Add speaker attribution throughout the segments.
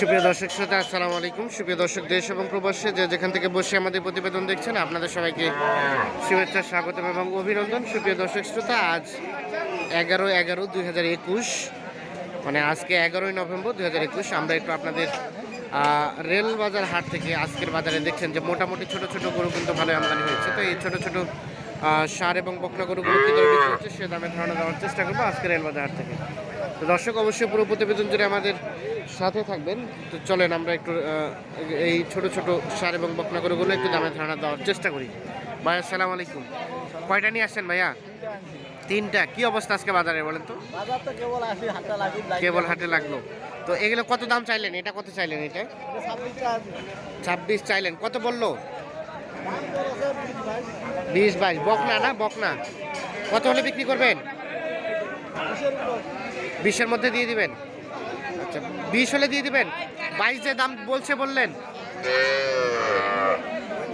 Speaker 1: সুপ্রিয় দর্শক শ্রোতা, আসসালামু আলাইকুম। সুপ্রিয় দর্শক, দেশ এবং প্রবাসে যে যেখান থেকে বসে আমাদের প্রতিবেদন দেখছেন, আপনাদের সবাইকে শুভেচ্ছা, স্বাগতম এবং অভিনন্দন। সুপ্রিয় দর্শক শ্রোতা, আজ এগারো এগারো দুই হাজার একুশ মানে আজকে এগারোই নভেম্বর দুই হাজার একুশ। আমরা একটু আপনাদের রেল বাজার হাট থেকে আজকের বাজারে দেখছেন যে মোটামুটি ছোট ছোট গরু কিন্তু ভালো আমদানি হয়েছে। তো এই ছোট ছোট সার এবং বকনা গরুগুলো কী দরে হচ্ছে সে দামে ধারণা দেওয়ার চেষ্টা করব আজকে রেল বাজার হাট থেকে। দর্শক অবশ্যই পুরো প্রতিবেদন জুড়ে আমাদের সাথে থাকবেন। তো চলেন আমরা একটু এই ছোট ছোট সার এবং বকনা গরুগুলো একটু দামে ধারণা দেওয়ার চেষ্টা করি। ভাই আসসালামু আলাইকুম। কয়টা নিয়ে আসছেন ভাইয়া? তিনটা। কি অবস্থা আজকে বাজারে বলেন তো?
Speaker 2: কেবল
Speaker 1: হাটে লাগল। তো এগুলো কত দাম চাইলেন? এটা কত চাইলেন এটা? ছাব্বিশ চাইলেন। কত বলল? বিশ বাইশ। বকনা না? বকনা। কত হলে বিক্রি করবেন? বিশের মধ্যে দিয়ে দিবেন? আচ্ছা বিশ হলে দিয়ে দিবেন? বাইশ যে দাম বলছে বললেন।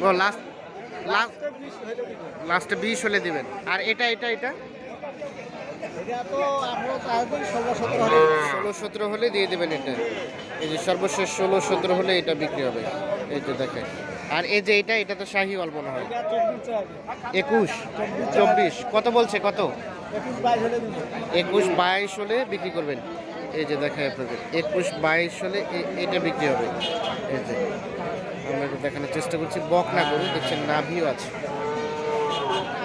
Speaker 1: ও লাস্ট লাস্ট লাস্টে বিশ হলে দিবেন। আর এটা এটা এটা?
Speaker 2: তো ষোলো সতেরো হলে
Speaker 1: দিয়ে দেবেন এটা। এই যে সর্বশেষ ষোলো সতেরো হলে এটা বিক্রি হবে। এই যে দেখেন। আর এই যে এটা এটা তো শাহিওয়াল মনে হয়। একুশ, চব্বিশ, কত বলছে, কত?
Speaker 2: একুশ বাইশ হলে
Speaker 1: বিক্রি করবেন। এই যে দেখায় আপনাদের, একুশ বাইশ হলে এটা বিক্রি হবে। এই যে, আমরা একটু দেখানোর চেষ্টা করছি। বক না করুন দেখছেন নাভিও আছে।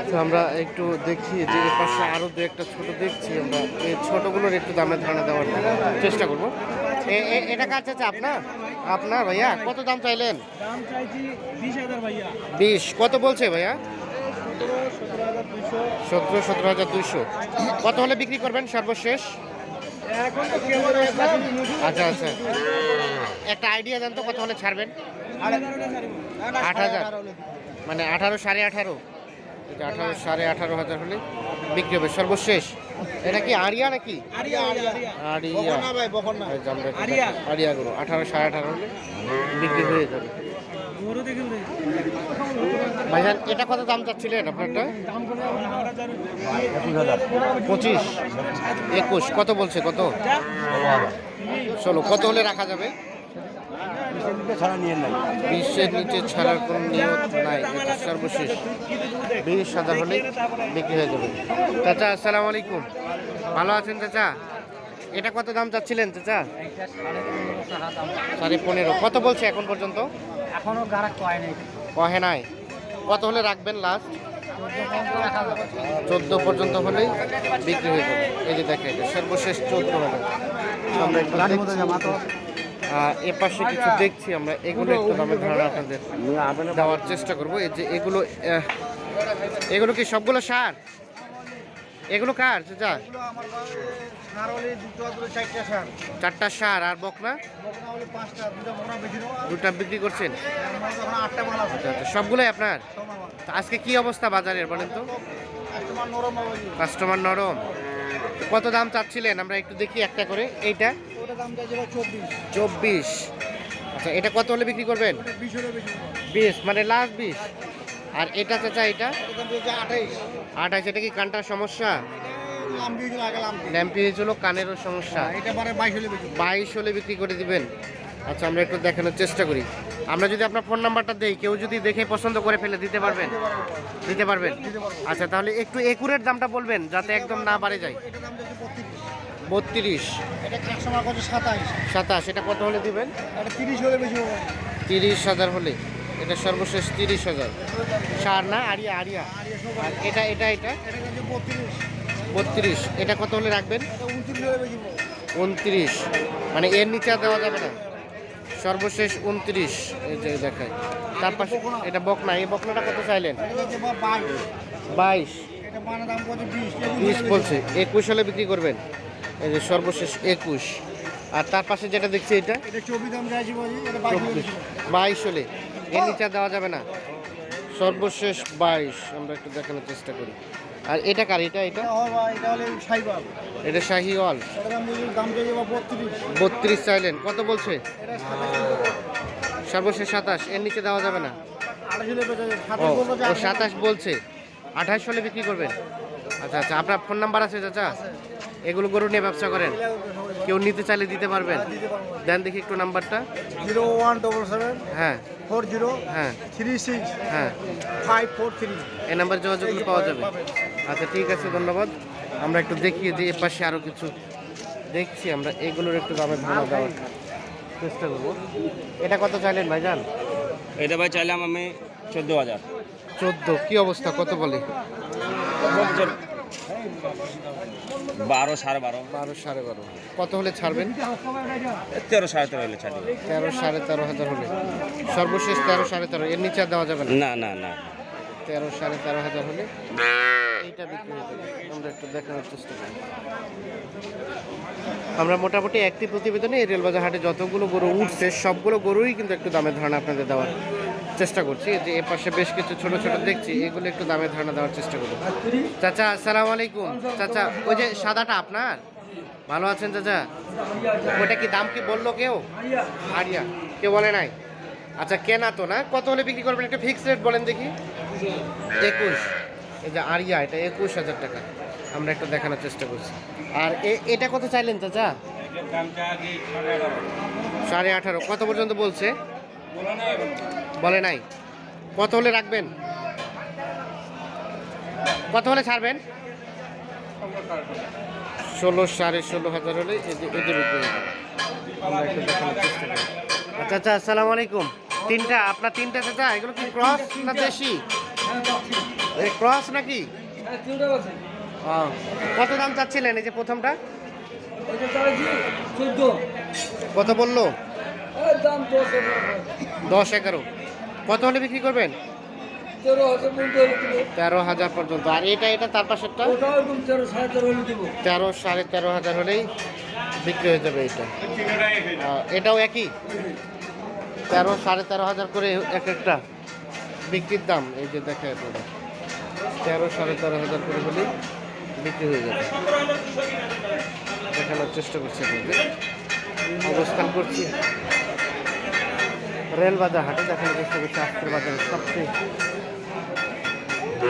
Speaker 1: তো আমরা একটু দেখি যে পাশে আরও দু একটা ছোট দেখছি। আমরা এই ছোটোগুলোর একটু দামে ধারণা দেওয়ার চেষ্টা করব। এটা কার চাচা আপনার? আপনার ভাইয়া কত দাম চাইলেন?
Speaker 2: দাম চাইছি বিশ হাজার ভাইয়া।
Speaker 1: বিশ কত বলছে ভাইয়া?
Speaker 2: সতেরো সতেরো হাজার
Speaker 1: দুইশো। কত হলে বিক্রি করবেন সর্বশেষ? আচ্ছা আচ্ছা। একটা আইডিয়া দেন তো কত হলে ছাড়বেন? আট হাজার মানে আঠারো সাড়ে আঠারো। আঠারো সাড়ে আঠারো হাজার হলে বিক্রি হবে সর্বশেষ। এটা কি আরিয়া নাকি?
Speaker 2: আরিয়া আরিয়া
Speaker 1: গুলো আঠারো সাড়ে আঠারো হলে বিক্রি হয়ে যাবে। ভাইজান এটা কত দাম চাচ্ছিলেন আপনারটা?
Speaker 2: পঁচিশ।
Speaker 1: একুশ কত বলছে কত? ষোলো কত হলে রাখা যাবে?
Speaker 2: ছাড়া নিয়ে নাই।
Speaker 1: বিশের নিচে ছাড়ার কোনো নিয়ত নাই এটা সর্বশেষ। বিশ হাজার হলে বিক্রি হয়ে যাবে। চাচা আসসালামু আলাইকুম। ভালো আছেন চাচা? এটা কত দাম চাচ্ছিলেন চাচা? সাড়ে পনেরো। কত বলছে এখন পর্যন্ত?
Speaker 2: এখনও কয় নাই।
Speaker 1: কহে নাই। কত হলে রাখবেন লাস্ট চোদ্দ পর্যন্ত হলেই বিক্রি হয়ে যাবে। এই যে দেখে সর্বশেষ চোদ্দ হাজার আমরা একটু আহ, কিছু দেখছি আমরা এগুলো একটু দামে ধারণা আপনাদের দেওয়ার চেষ্টা করব। এই যে এগুলো এগুলো কি সবগুলো সার? এগুলো কার চাচা?
Speaker 2: চারটা সার
Speaker 1: আর বকনা?
Speaker 2: দুটো
Speaker 1: বিক্রি করছেন? আচ্ছা আচ্ছা সবগুলোই আপনার? আজকে কি অবস্থা বাজারের বলেন তো?
Speaker 2: কাস্টমার নরম।
Speaker 1: কত দাম চাচ্ছিলেন? আমরা একটু দেখি একটা করে। এইটা?
Speaker 2: চব্বিশ।
Speaker 1: আচ্ছা এটা কত হলে বিক্রি করবেন?
Speaker 2: বিশ
Speaker 1: মানে লাস্ট বিশ। আর এটা চাচা এটা?
Speaker 2: আঠাইশ।
Speaker 1: এটা কি কানটার সমস্যা? ল্যাম্পি হয়েছিল কানেরও সমস্যা।
Speaker 2: এটা বাইশ হলে
Speaker 1: বিক্রি করে দিবেন। আচ্ছা আমরা একটু দেখানোর চেষ্টা করি। আমরা যদি আপনার ফোন নাম্বারটা দেই কেউ যদি দেখে পছন্দ করে ফেলে দিতে পারবেন? দিতে পারবেন? আচ্ছা তাহলে একটু একুরেট দামটা বলবেন যাতে একদম না বাড়ে যায়।
Speaker 2: বত্রিশ। এটা কাস্টমার সাতাইশ
Speaker 1: সাতাশ। এটা কত হলে দিবেন?
Speaker 2: এটা তিরিশ হলে বেশি হবে।
Speaker 1: তিরিশ হাজার হলে। এটা সর্বশেষ তিরিশ হাজার। সার না? Area area. আর এটা এটা এটা?
Speaker 2: বত্রিশ।
Speaker 1: বত্রিশ। এটা কত হলে রাখবেন?
Speaker 2: উনত্রিশ
Speaker 1: মানে এর নিচে দেওয়া যাবে না। সর্বশেষ উনত্রিশ। যে দেখায় তার পাশে এটা বকনা। এই বকনাটা কত চাইলেন?
Speaker 2: বাইশ। বিশ
Speaker 1: বলছে। একুশ হলে বিক্রি করবেন? এই যে সর্বশেষ একুশ। আর তার পাশে যেটা দেখছি এটা?
Speaker 2: বাইশ হলে
Speaker 1: এর নিচে দেওয়া যাবে না। সর্বশেষ বাইশ। আমরা একটু দেখানোর চেষ্টা করি। আর এটা কার? এটা এটা?
Speaker 2: এটা শাহি বা বত্রিশ।
Speaker 1: চাইলেন। কত বলছে? সর্বশেষ সাতাশ। এর নিচে দেওয়া যাবে না। ও
Speaker 2: সাতাশ
Speaker 1: বলছে। আঠাশ হলে বিক্রি করবেন? আচ্ছা আচ্ছা। আপনার ফোন নাম্বার আছে চাচা? এগুলো গরু নিয়ে ব্যবসা করেন? কেউ নিতে চাইলে দিতে পারবেন? দেন দেখি একটু নাম্বারটা।
Speaker 2: জিরো ওয়ান ডবল সেভেন
Speaker 1: হ্যাঁ।
Speaker 2: ফোর জিরো
Speaker 1: হ্যাঁ।
Speaker 2: থ্রি সিক্স
Speaker 1: হ্যাঁ।
Speaker 2: Five four three.
Speaker 1: এই নাম্বার যোগাযোগ করলে পাওয়া যাবে। আচ্ছা ঠিক আছে ধন্যবাদ। আমরা একটু দেখিয়ে যে এ পাশে আরও কিছু দেখছি আমরা। এগুলোর একটু দামে ভালো দেওয়ার চেষ্টা করব। এটা কত চাইলেন ভাইজান?
Speaker 3: এটা ভাই চাইলাম আমি চোদ্দ হাজার।
Speaker 1: চোদ্দ কী অবস্থা? কত বলে?
Speaker 3: বারো সাড়ে বারো।
Speaker 1: বারো সাড়ে বারো। কত হলে ছাড়বেন?
Speaker 3: তেরো সাড়ে তেরো হলে ছাড়ি।
Speaker 1: তেরো সাড়ে তেরো হাজার হলে। সর্বশেষ তেরো সাড়ে তেরো। এর নিচে দেওয়া যাবে না?
Speaker 3: না না না।
Speaker 1: তেরো সাড়ে তেরো হাজার হলে? এইটা বিক্রি যাবে। আমরা একটু দেখানোর চেষ্টা করি। আমরা মোটামুটি একটি প্রতিবেদনে এই রেলবাজার হাটে যতগুলো গরু উঠছে সবগুলো গরুই কিন্তু একটু দামের ধারণা আপনাদের দেওয়ার চেষ্টা করছি, যে এ পাশে বেশ কিছু ছোট ছোট দেখছি, এগুলো একটু দামের ধারণা দেওয়ার চেষ্টা করব। চাচা, আসসালামু আলাইকুম। চাচা, ওই যে সাদাটা আপনার? ভালো আছেন চাচা? ওটা কি দাম কি বলল কেউ? আরিয়া কেউ বলে নাই? আচ্ছা কেনা তো না? কত হলে বিক্রি করবেন? একটা ফিক্সড রেট বলেন দেখি। একুশ। এই যে আরিয়া, এটা একুশ হাজার টাকা। আমরা একটু দেখানোর চেষ্টা করছি। আর এটা কত চাইলেন চাচা? সাড়ে আঠারো। কত পর্যন্ত বলছে? বলে নাই। কত হলে রাখবেন? কত হলে ছাড়বেন? ষোলো সাড়ে ষোলো হাজার হলে হয়ে করি। আচ্ছা আচ্ছা আসসালামু আলাইকুম। তিনটা আপনার তিনটা চাচা এগুলো কি ক্রস না দেশি? ক্রস নাকি? ও, কত দাম চাচ্ছিলেন এই যে প্রথমটা? কত বলল? দশ এগারো। কত হলে বিক্রি করবেন? তেরো হাজার পর্যন্ত আর এটা এটা তার পাশেরটা? তেরো সাড়ে তেরো হাজার হলেই বিক্রি হয়ে যাবে এটা। এটাও একই? তেরো সাড়ে তেরো হাজার করে এক একটা বিক্রির দাম। এই যে দেখে আপনারা। তেরো সাড়ে তেরো হাজার করে হলেই বিক্রি হয়ে যাবে। দেখানোর চেষ্টা করছি আপনাদের। অবস্থান করছি। রেল বাজার হাটে দেখানোর চেষ্টা করছি আজকের বাজারে সবচেয়ে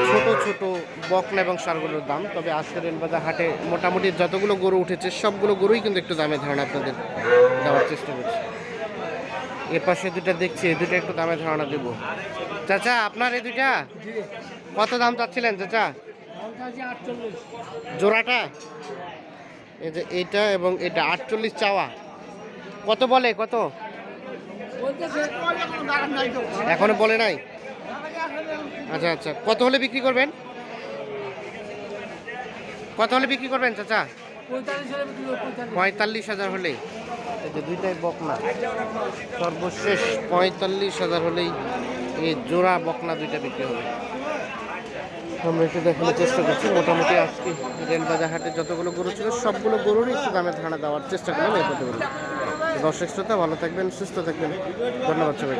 Speaker 1: ছোট ছোট বকনা এবং সারগুলোর দাম। তবে আজকের রেলবাজার হাটে মোটামুটি যতগুলো গরু উঠেছে সবগুলো গরুই কিন্তু একটু দামে ধারণা আপনাদের দেওয়ার চেষ্টা করছি। এ পাশে দুটা দেখছি এই দুটো একটু দামে ধারণা দেব। চাচা আপনার এই দুইটা? কত দাম চাচ্ছিলেন চাচা? জোড়াটা? এই যে এইটা এবং এটা আটচল্লিশ চাওয়া। কত বলে কত? এখনও বলে নাই? আচ্ছা আচ্ছা। কত হলে বিক্রি করবেন? কত হলে বিক্রি করবেন, চাচা? পঁয়তাল্লিশ হাজার হলেই। দুইটাই বকনা। সর্বশেষ পঁয়তাল্লিশ হাজার হলেই এই জোড়া বকনা দুইটা বিক্রি হবে। আমরা একটু দেখানোর চেষ্টা করছি। মোটামুটি আজকে রেলবাজার হাটে যতগুলো গরু ছিল, সবগুলো গরুরই একটু দামে ধারণা দেওয়ার চেষ্টা করলাম এই প্রতিগুলো দর্শক শ্রোতা, ভালো থাকবেন, সুস্থ থাকবেন। ধন্যবাদ সবাই